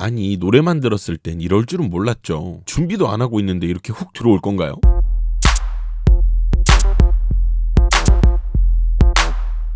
아니 노래만 들었을 땐 이럴 줄은 몰랐죠. 준비도 안 하고 있는데 이렇게 훅 들어올 건가요?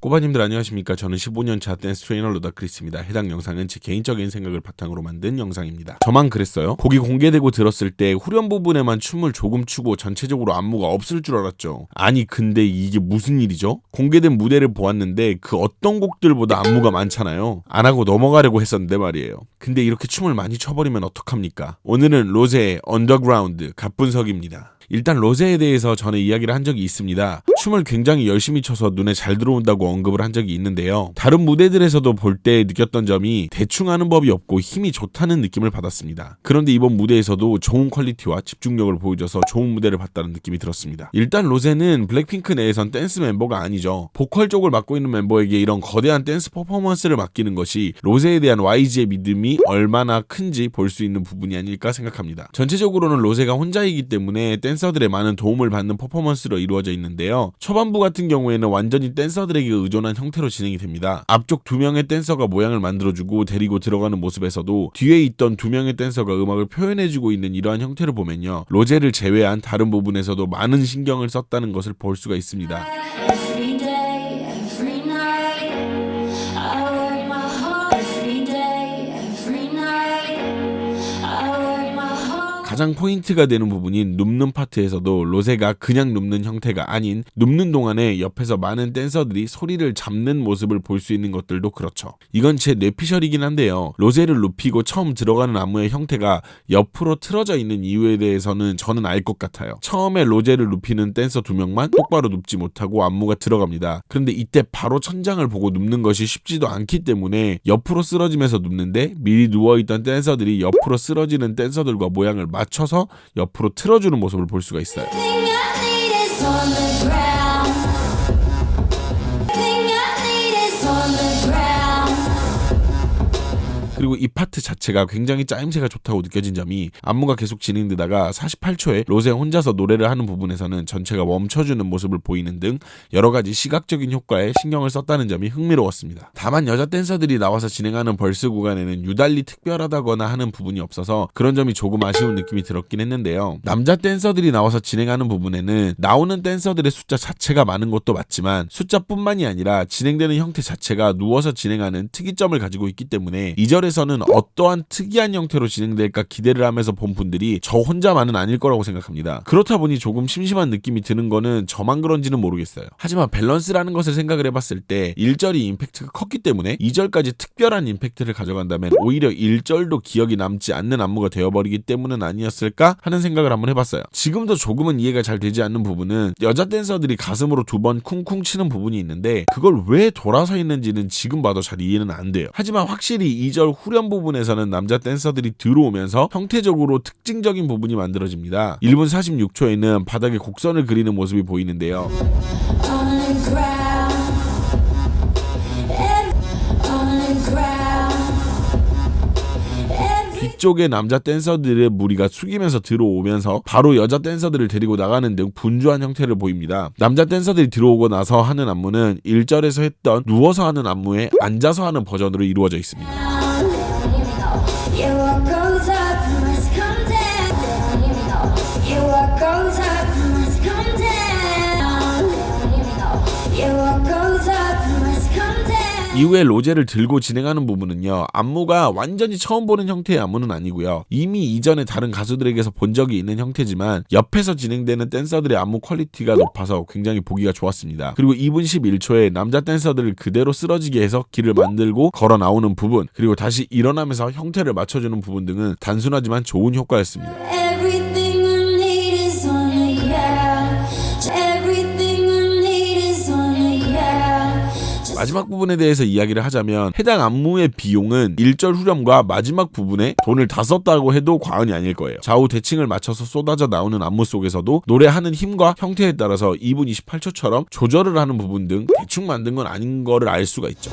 꼬바님들 안녕하십니까? 저는 15년 차 댄스 트레이너 루다크리스입니다. 해당 영상은 제 개인적인 생각을 바탕으로 만든 영상입니다. 저만 그랬어요? 곡이 공개되고 들었을 때 후렴 부분에만 춤을 조금 추고 전체적으로 안무가 없을 줄 알았죠. 아니 근데 이게 무슨 일이죠? 공개된 무대를 보았는데 그 어떤 곡들보다 안무가 많잖아요. 안 하고 넘어가려고 했었는데 말이에요. 근데 이렇게 춤을 많이 춰버리면 어떡합니까? 오늘은 로제의 언더그라운드 갑분석입니다 일단 로제에 대해서 전에 이야기를 한 적이 있습니다. 춤을 굉장히 열심히 춰서 눈에 잘 들어온다고 언급을 한 적이 있는데요. 다른 무대들에서도 볼 때 느꼈던 점이 대충 하는 법이 없고 힘이 좋다는 느낌을 받았습니다. 그런데 이번 무대에서도 좋은 퀄리티와 집중력을 보여줘서 좋은 무대를 봤다는 느낌이 들었습니다. 일단 로제는 블랙핑크 내에선 댄스 멤버가 아니죠. 보컬 쪽을 맡고 있는 멤버에게 이런 거대한 댄스 퍼포먼스를 맡기는 것이 로제에 대한 YG의 믿음이 얼마나 큰지 볼 수 있는 부분이 아닐까 생각합니다. 전체적으로는 로제가 혼자이기 때문에 댄 서들의 많은 도움을 받는 퍼포먼스로 이루어져 있는데요. 초반부 같은 경우에는 완전히 댄서들에게 의존한 형태로 진행이 됩니다. 앞쪽 두 명의 댄서가 모양을 만들어주고 데리고 들어가는 모습에서도 뒤에 있던 두 명의 댄서가 음악을 표현해주고 있는 이러한 형태를 보면요. 로제를 제외한 다른 부분에서도 많은 신경을 썼다는 것을 볼 수가 있습니다. 가장 포인트가 되는 부분인 눕는 파트에서도 로제가 그냥 눕는 형태가 아닌 눕는 동안에 옆에서 많은 댄서들이 소리를 잡는 모습을 볼 수 있는 것들도 그렇죠. 이건 제 뇌피셜이긴 한데요. 로제를 눕히고 처음 들어가는 안무의 형태가 옆으로 틀어져 있는 이유에 대해서는 저는 알 것 같아요. 처음에 로제를 눕히는 댄서 두 명만 똑바로 눕지 못하고 안무가 들어갑니다. 그런데 이때 바로 천장을 보고 눕는 것이 쉽지도 않기 때문에 옆으로 쓰러지면서 눕는데 미리 누워있던 댄서들이 옆으로 쓰러지는 댄서들과 모양을 맞 춰서 옆으로 틀어주는 모습을 볼 수가 있어요. 그리고 이 파트 자체가 굉장히 짜임새가 좋다고 느껴진 점이 안무가 계속 진행되다가 48초에 로제 혼자서 노래를 하는 부분에서는 전체가 멈춰주는 모습을 보이는 등 여러 가지 시각적인 효과에 신경을 썼다는 점이 흥미로웠습니다. 다만 여자 댄서들이 나와서 진행하는 벌스 구간에는 유달리 특별하다거나 하는 부분이 없어서 그런 점이 조금 아쉬운 느낌이 들었긴 했는데요. 남자 댄서들이 나와서 진행하는 부분에는 나오는 댄서들의 숫자 자체가 많은 것도 맞지만 숫자뿐만이 아니라 진행되는 형태 자체가 누워서 진행하는 특이점을 가지고 있기 때문에 이 절에서 는 어떠한 특이한 형태로 진행될까 기대를 하면서 본 분들이 저 혼자만은 아닐 거라고 생각합니다. 그렇다 보니 조금 심심한 느낌이 드는 거는 저만 그런지는 모르겠어요. 하지만 밸런스라는 것을 생각을 해봤을 때 1절이 임팩트가 컸기 때문에 2절까지 특별한 임팩트를 가져간다면 오히려 1절도 기억이 남지 않는 안무가 되어버리기 때문은 아니었을까 하는 생각을 한번 해봤어요. 지금도 조금은 이해가 잘 되지 않는 부분은 여자 댄서들이 가슴으로 두 번 쿵쿵 치는 부분이 있는데 그걸 왜 돌아서 있는지는 지금 봐도 잘 이해는 안 돼요. 하지만 확실히 2절 후렴 부분에서는 남자 댄서들이 들어오면서 형태적으로 특징적인 부분이 만들어집니다. 1분 46초에는 바닥에 곡선을 그리는 모습이 보이는데요. 뒤쪽에 남자 댄서들의 무리가 숙이면서 들어오면서 바로 여자 댄서들을 데리고 나가는 등 분주한 형태를 보입니다. 남자 댄서들이 들어오고 나서 하는 안무는 1절에서 했던 누워서 하는 안무에 앉아서 하는 버전으로 이루어져 있습니다. You're welcome. 이후에 로제를 들고 진행하는 부분은요 안무가 완전히 처음 보는 형태의 안무는 아니고요. 이미 이전에 다른 가수들에게서 본 적이 있는 형태지만 옆에서 진행되는 댄서들의 안무 퀄리티가 높아서 굉장히 보기가 좋았습니다. 그리고 2분 11초에 남자 댄서들을 그대로 쓰러지게 해서 길을 만들고 걸어 나오는 부분 그리고 다시 일어나면서 형태를 맞춰주는 부분 등은 단순하지만 좋은 효과였습니다 마지막 부분에 대해서 이야기를 하자면 해당 안무의 비용은 1절 후렴과 마지막 부분에 돈을 다 썼다고 해도 과언이 아닐 거예요. 좌우 대칭을 맞춰서 쏟아져 나오는 안무 속에서도 노래하는 힘과 형태에 따라서 2분 28초처럼 조절을 하는 부분 등 대충 만든 건 아닌 거를 알 수가 있죠.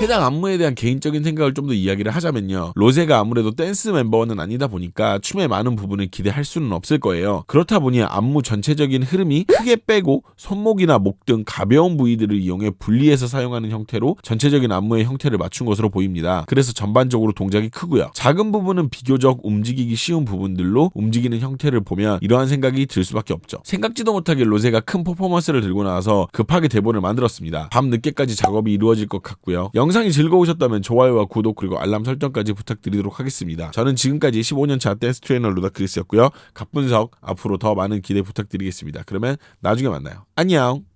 해당 안무에 대한 개인적인 생각을 좀 더 이야기를 하자면요. 로제가 아무래도 댄스 멤버는 아니다 보니까 춤의 많은 부분을 기대할 수는 없을 거예요. 그렇다 보니 안무 전체적인 흐름이 크게 빼고 손목이나 목 등 가벼운 부위들을 이용해 분리해서 사용하는 형태로 전체적인 안무의 형태를 맞춘 것으로 보입니다. 그래서 전반적으로 동작이 크고요. 작은 부분은 비교적 움직이기 쉬운 부분들로 움직이는 형태를 보면 이러한 생각이 들 수밖에 없죠. 생각지도 못하게 로제가 큰 퍼포먼스를 들고 나와서 급하게 대본을 만들었습니다. 밤 늦게까지 작업이 이루어질 것 같고요. 영상이 즐거우셨다면 좋아요와 구독 그리고 알람 설정까지 부탁드리도록 하겠습니다. 저는 지금까지 15년차 댄스 트레이너 루다 크리스였고요. 갑분석 앞으로 더 많은 기대 부탁드리겠습니다. 그러면 나중에 만나요. 안녕.